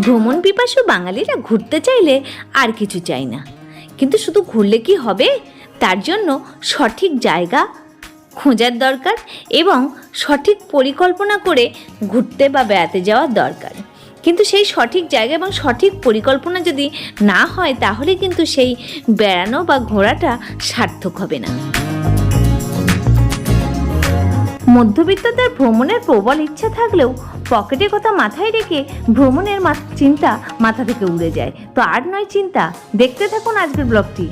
ভ্রমণ পিপাসু বাঙালিরা ঘুরতে চাইলে আর কিছু চাই না। কিন্তু শুধু ঘুরলে কি হবে? তার জন্য সঠিক জায়গা খোঁজার দরকার এবং সঠিক পরিকল্পনা করে ঘুরতে বা বেড়াতে যাওয়ার দরকার। কিন্তু সেই সঠিক জায়গা এবং সঠিক পরিকল্পনা যদি না হয়, তাহলে কিন্তু সেই বেড়ানো বা ঘোরাটা সার্থক হবে না। মধ্যবিত্তদের ভ্রমণের প্রবল ইচ্ছা থাকলেও পকেটের কথা মাথায় রেখে ভ্রমণের চিন্তা মাথা থেকে উড়ে যায়। তো আর নয় চিন্তা, দেখতে থাকুন আজকের ব্লগটি।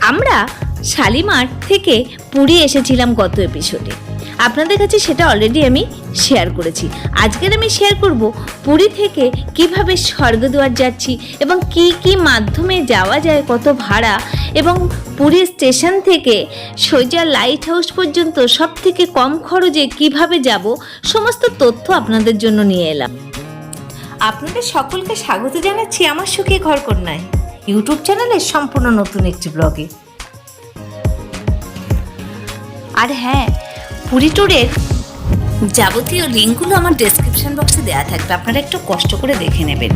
আমরা শালিমার থেকে পুরী এসেছিলাম গত এপিসোডে আপনাদের কাছে সেটা অলরেডি আমি শেয়ার করেছি। আজকের আমি শেয়ার করব পুরী থেকে কীভাবে স্বর্গদুয়ার যাচ্ছি এবং কি কি মাধ্যমে যাওয়া যায়, কত ভাড়া এবং পুরী স্টেশন থেকে সোজা লাইট হাউস পর্যন্ত সব থেকে কম খরচে কীভাবে যাব, সমস্ত তথ্য আপনাদের জন্য নিয়ে এলাম। আপনাদের সকলকে স্বাগত জানাচ্ছি আমার সুখী ঘর কন্যায় ইউটিউব চ্যানেলের সম্পূর্ণ নতুন একটি ব্লগে আর হ্যাঁ পুরী ট্যুরের যাবতীয় লিঙ্কগুলো আমার ডেসক্রিপশন বক্সে দেওয়া থাকবে। আপনারা একটু কষ্ট করে দেখে নেবেন।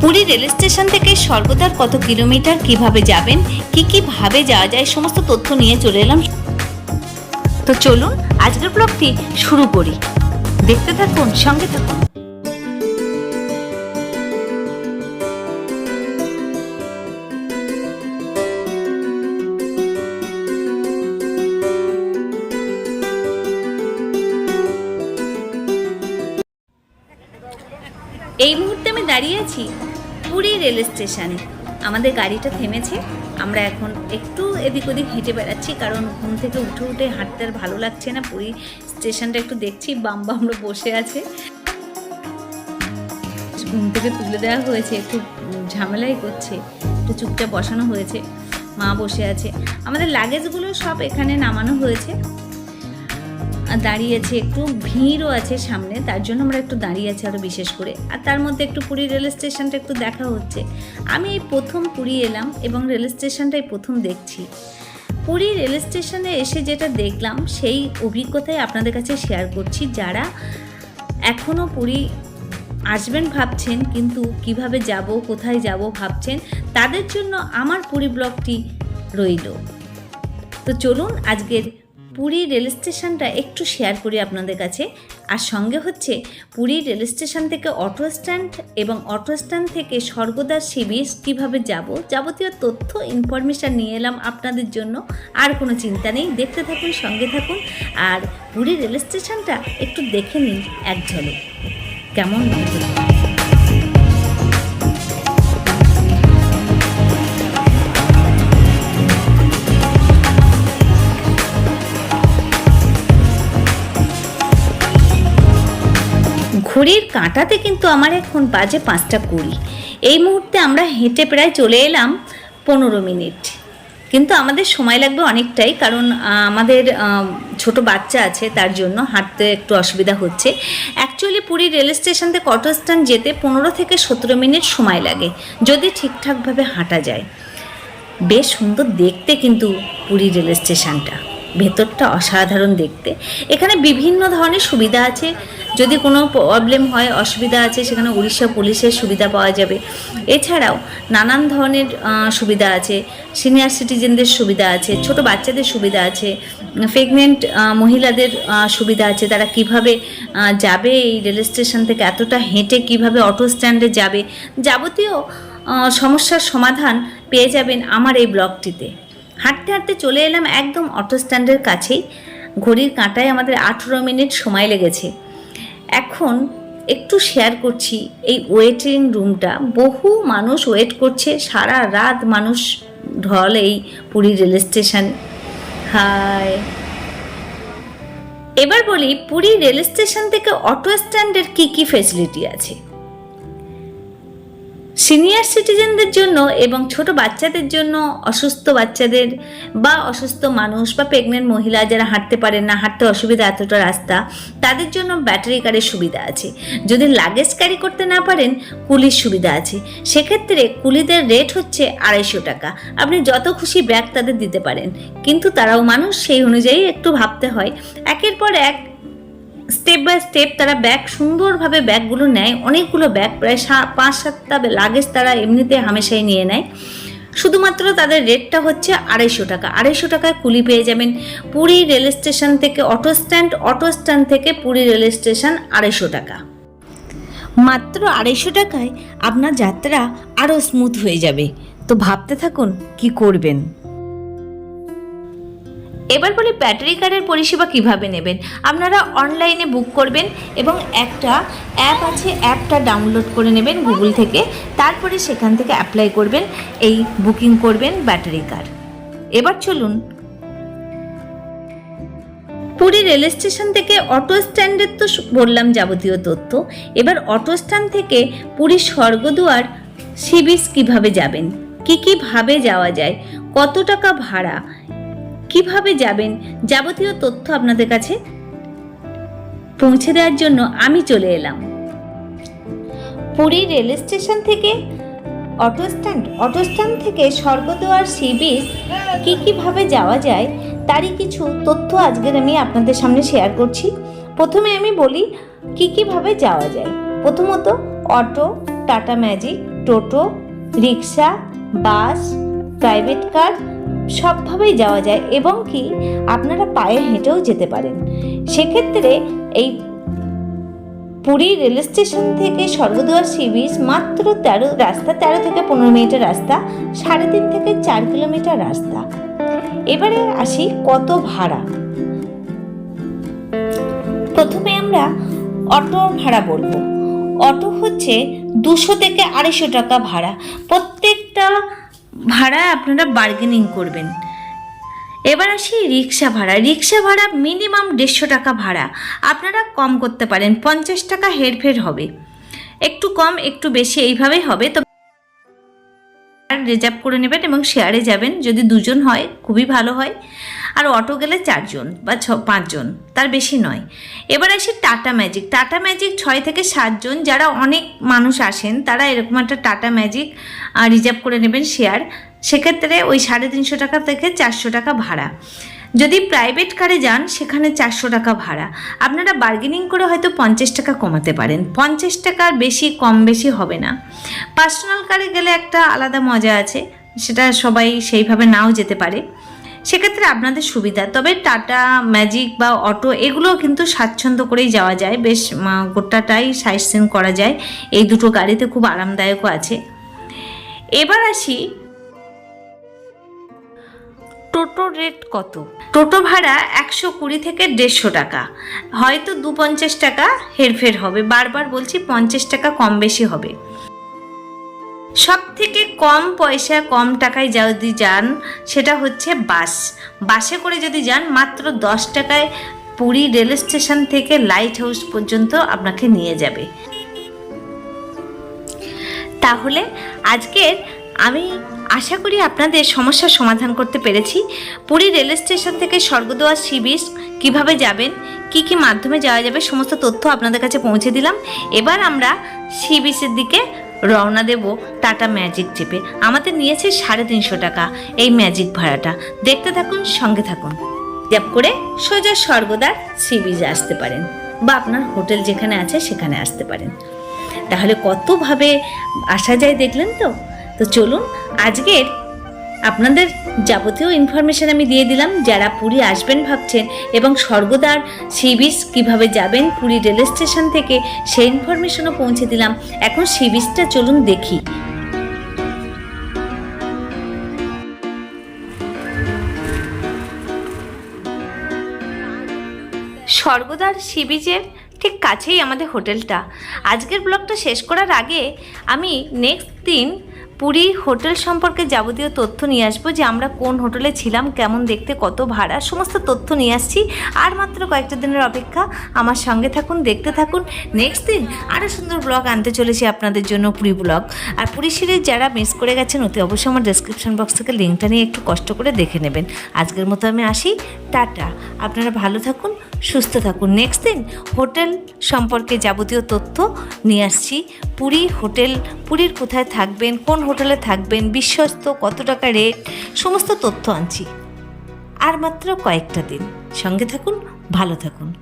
পুরী রেল স্টেশন থেকে সর্বদার কত কিলোমিটার কীভাবে যাবেন, কি কি ভাবে যাওয়া যায়, সমস্ত তথ্য নিয়ে চলে এলাম। তো চলুন, আজকের ব্লগটি শুরু করি। দেখতে থাকুন, সঙ্গে থাকুন। দাঁড়িয়ে আছি পুরী রেল স্টেশনে। আমাদের গাড়িটা থেমেছে, আমরা এখন একটু এদিক ওদিক হেঁটে বেড়াচ্ছি, কারণ ঘুম থেকে উঠে উঠে হাঁটতে আর ভালো লাগছে না। পুরী স্টেশনটা একটু দেখছি, বাম বামরা বসে আছে। ঘুম থেকে তুলে দেওয়া হয়েছে, একটু ঝামেলাই করছে, একটু চুপচাপ বসানো হয়েছে, মা বসে আছে। আমাদের লাগেজগুলো সব এখানে নামানো হয়েছে। আর দাঁড়িয়ে আছে একটু ভিড়ও আছে সামনে, তার জন্য আমরা একটু দাঁড়িয়ে আছি আরও বিশেষ করে। আর তার মধ্যে একটু পুরী রেল স্টেশনটা একটু দেখা হচ্ছে। আমি এই প্রথম পুরী এলাম এবং রেল স্টেশনটাই প্রথম দেখছি। পুরী রেল স্টেশনে এসে যেটা দেখলাম, সেই অভিজ্ঞতাই আপনাদের কাছে শেয়ার করছি। যারা এখনও পুরী আসবেন ভাবছেন, কিন্তু কীভাবে যাব, কোথায় যাব ভাবছেন, তাদের জন্য আমার পুরী ব্লগটি রইল। তো চলুন, আজকের পুরী রেল স্টেশনটা একটু শেয়ার করি আপনাদের কাছে। আর সঙ্গে হচ্ছে, পুরী রেল স্টেশন থেকে অটো স্ট্যান্ড এবং অটো স্ট্যান্ড থেকে স্বর্গদ্বার সি বিচ কীভাবে যাব, যাবতীয় তথ্য ইনফরমেশান নিয়ে এলাম আপনাদের জন্য। আর কোনো চিন্তা নেই, দেখতে থাকুন, সঙ্গে থাকুন। আর পুরী রেল স্টেশনটা একটু দেখে নিন এক ঝলক। কেমন লাগে ঘড়ির কাঁটাতে কিন্তু আমার এখন বাজে পাঁচটা কুড়ি। এই মুহূর্তে আমরা হেঁটে প্রায় চলে এলাম পনেরো মিনিট। কিন্তু আমাদের সময় লাগবে অনেকটাই, কারণ আমাদের ছোট বাচ্চা আছে, তার জন্য হাঁটতে একটু অসুবিধা হচ্ছে। অ্যাকচুয়ালি পুরী রেল স্টেশন থেকে স্ট্যান্ড যেতে পনেরো থেকে সতেরো মিনিট সময় লাগে, যদি ঠিকঠাকভাবে হাঁটা যায়। বেশ সুন্দর দেখতে কিন্তু পুরী রেল স্টেশনটা। ভেতরটা অসাধারণ দেখতে। এখানে বিভিন্ন ধরনের সুবিধা আছে। যদি কোনো প্রবলেম হয়, অসুবিধা আছে, সেখানে উড়িষ্যা পুলিশের সুবিধা পাওয়া যাবে। এছাড়াও নানান ধরনের সুবিধা আছে। সিনিয়র সিটিজেনদের সুবিধা আছে, ছোট বাচ্চাদের সুবিধা আছে প্রেগনেন্ট মহিলাদের সুবিধা আছে। তারা কীভাবে যাবে এই রেল স্টেশন থেকে, এতটা হেঁটে কীভাবে অটো স্ট্যান্ডে যাবে? যাবতীয় সমস্যার সমাধান পেয়ে যাবেন আমার এই ব্লগটিতে। হাঁটতে হাঁটতে চলে এলাম একদম অটো স্ট্যান্ডের কাছেই। ঘড়ির কাঁটায় আমাদের আঠেরো মিনিট সময় লেগেছে। এখন একটু শেয়ার করছি এই ওয়েটিং রুমটা বহু মানুষ ওয়েট করছে, সারা রাত মানুষ ঢল এই পুরী রেল স্টেশন। হাই। এবার বলি, পুরী রেল স্টেশন থেকে অটো স্ট্যান্ডের কি কি ফেসিলিটি আছে? সিনিয়র সিটিজেনদের জন্য এবং ছোট বাচ্চাদের জন্য অসুস্থ বাচ্চাদের বা অসুস্থ মানুষ বা প্রেগনেন্ট মহিলা যারা হাঁটতে পারেন না, হাঁটতে অসুবিধা এতটা রাস্তা, তাদের জন্য ব্যাটারি কারের সুবিধা আছে। যদি লাগেজ ক্যারি করতে না পারেন, কুলির সুবিধা আছে। সেক্ষেত্রে কুলিদের রেট হচ্ছে আড়াইশো টাকা। আপনি যত খুশি ব্যাগ তাদের দিতে পারেন। কিন্তু তারাও মানুষ, সেই অনুযায়ী একটু ভাবতে হয়। একের পর এক স্টেপ বাই স্টেপ তারা ব্যাগ সুন্দরভাবে ব্যাগগুলো নেয়। অনেকগুলো ব্যাগ প্রায় পাঁচ সাতটা লাগেজ তারা এমনিতে হামেশাই নিয়ে নেয়। শুধুমাত্র তাদের রেটটা হচ্ছে আড়াইশো টাকা। আড়াইশো টাকায় কুলি পেয়ে যাবেন পুরী রেল স্টেশন থেকে অটো স্ট্যান্ড অটো স্ট্যান্ড থেকে পুরী রেল স্টেশন আড়াইশো টাকা। মাত্র আড়াইশো টাকায় আপনার যাত্রা আরও স্মুথ হয়ে যাবে। তো ভাবতে থাকুন কি করবেন। এবার বলি ব্যাটারি কার্ডের পরিষেবা কীভাবে নেবেন? আপনারা অনলাইনে বুক করবেন এবং একটা অ্যাপ আছে অ্যাপটা ডাউনলোড করে নেবেন গুগল থেকে। তারপরে সেখান থেকে অ্যাপ্লাই করবেন, এই বুকিং করবেন ব্যাটারি কার্ড এবার চলুন। পুরী রেল স্টেশন থেকে অটো স্ট্যান্ডের তো বললাম যাবতীয় তথ্য। এবার অটো স্ট্যান্ড থেকে পুরী স্বর্গদুয়ার সি বিচ কীভাবে যাবেন? কি কীভাবে যাওয়া যায়? কত টাকা ভাড়া? কীভাবে যাবেন যাবতীয় তথ্য আপনাদের কাছে পৌঁছে দেওয়ার জন্য আমি চলে এলাম। পুরী রেল স্টেশন থেকে অটো স্ট্যান্ড অটো স্ট্যান্ড থেকে স্বর্গদুয়ার সি বিচ কী কীভাবে যাওয়া যায় তারই কিছু তথ্য আজকের আমি আপনাদের সামনে শেয়ার করছি। প্রথমে আমি বলি কী কীভাবে যাওয়া যায়। প্রথমত অটো, টাটা ম্যাজিক, টোটো, রিক্সা, বাস, প্রাইভেট কার সবভাবেই যাওয়া যায় এবং কি আপনারা পায়ে হেঁটেও যেতে পারেন। সেক্ষেত্রে এই পুরী রেল স্টেশন থেকে স্বর্গদুয়ার সি বিচ মাত্র তেরো, রাস্তা তেরো থেকে পনেরো মিনিটের রাস্তা, সাড়ে তিন থেকে চার কিলোমিটার রাস্তা। এবারে আসি কত ভাড়া? প্রথমে আমরা অটো ভাড়া বলব। অটো হচ্ছে দুশো থেকে আড়াইশো টাকা ভাড়া। প্রত্যেকটা ভাড়া আপনারা বার্গেনিং করবেন। এবার আসি রিক্সা ভাড়া। রিক্সা ভাড়া মিনিমাম দেড়শো টাকা ভাড়া। আপনারা কম করতে পারেন, পঞ্চাশ টাকা হেরফের হবে। একটু কম, একটু বেশি এইভাবেই হবে তো রিজার্ভ করে নেবেন এবং শেয়ারে যাবেন। যদি দুজন হয়, খুবই ভালো হয়। আর অটো গেলে চারজন বা ছ, পাঁচজন, তার বেশি নয়। এবার আসি টাটা ম্যাজিক। টাটা ম্যাজিক ছয় থেকে সাতজন, যারা অনেক মানুষ আসেন, তারা এরকম একটা টাটা ম্যাজিক রিজার্ভ করে নেবেন শেয়ার। সেক্ষেত্রে ওই সাড়ে তিনশো টাকা থেকে চারশো টাকা ভাড়া। যদি প্রাইভেট কারে যান, সেখানে চারশো টাকা ভাড়া। আপনারা বার্গেনিং করে হয়তো পঞ্চাশ টাকা কমাতে পারেন। পঞ্চাশ টাকার বেশি, কম বেশি হবে না। পার্সোনাল কারে গেলে একটা আলাদা মজা আছে। সেটা সবাই সেইভাবে নাও যেতে পারে। সেক্ষেত্রে আপনাদের সুবিধা। তবে টাটা, ম্যাজিক বা অটো এগুলো কিন্তু স্বাচ্ছন্দ্য করেই যাওয়া যায়। বেশ গোটাটাই সাইড সিন করা যায়। এই দুটো গাড়িতে খুব আরামদায়কও আছে। এবার আসি টোটো রেট কত? টোটো ভাড়া একশো কুড়ি থেকে দেড়শো টাকা। হয়তো দু পঞ্চাশ টাকা হেরফের হবে। বারবার বলছি পঞ্চাশ টাকা কম বেশি হবে। সব থেকে কম পয়সা, কম টাকায় যদি যান, সেটা হচ্ছে বাস। বাসে করে যদি যান, মাত্র দশ টাকায় পুরী রেল স্টেশন থেকে লাইট হাউস পর্যন্ত আপনাকে নিয়ে যাবে। তাহলে আজকের আমি আশা করি আপনাদের সমস্যার সমাধান করতে পেরেছি। পুরী রেল স্টেশন থেকে স্বর্গদুয়ার সি বিচ কীভাবে যাবেন, কি কি মাধ্যমে যাওয়া যাবে, সমস্ত তথ্য আপনাদের কাছে পৌঁছে দিলাম। এবার আমরা সি বিচের দিকে রওনা দেব টাটা ম্যাজিক চেপে আমাদের নিয়েছে সাড়ে তিনশো টাকা। এই ম্যাজিক ভাড়াটা। দেখতে থাকুন, সঙ্গে থাকুন। ট্যাপ করে সোজা স্বর্গদার সি বিচে আসতে পারেন বা আপনার হোটেল যেখানে আছে সেখানে আসতে পারেন। তাহলে কতভাবে আসা যায় দেখলেন তো? তো চলুন, আজকের আপনাদের যাবতীয় ইনফরমেশন আমি দিয়ে দিলাম, যারা পুরী আসবেন ভাবছেন এবং স্বর্গদার সি বিচ কীভাবে যাবেন, পুরী রেল স্টেশন থেকে সেই ইনফরমেশনও পৌঁছে দিলাম। এখন সি বিচটা চলুন দেখি। স্বর্গদার সি বিচের ঠিক কাছেই আমাদের হোটেলটা। আজকের ব্লগটা শেষ করার আগে আমি নেক্সট দিন পুরী হোটেল সম্পর্কে যাবতীয় তথ্য নিয়ে আসব যে আমরা কোন হোটেলে ছিলাম, কেমন দেখতে, কত ভাড়া, সমস্ত তথ্য নিয়ে আসছি। আর মাত্র কয়েকটা দিনের অপেক্ষা, আমার সঙ্গে থাকুন, দেখতে থাকুন। নেক্সট দিন আরও সুন্দর ব্লগ আনতে চলেছি আপনাদের জন্য পুরী ব্লগ আর পুরী সিরিজ যারা মিস করে গেছেন, অতি অবশ্যই আমার ডেসক্রিপশন বক্স থেকে লিঙ্কটা নিয়ে একটু কষ্ট করে দেখে নেবেন। আজকের মতো আমি আসি। টাটা। আপনারা ভালো থাকুন, সুস্থ থাকুন। নেক্সট দিন হোটেল সম্পর্কে যাবতীয় তথ্য নিয়ে আসছি। পুরী হোটেল, পুরীর কোথায় থাকবেন, কোন হোটেলে থাকবেন, বিশ্বস্ত কত টাকা রেট সমস্ত তথ্য আনছি। আর মাত্র কয়েকটা দিন। সঙ্গে থাকুন, ভালো থাকুন।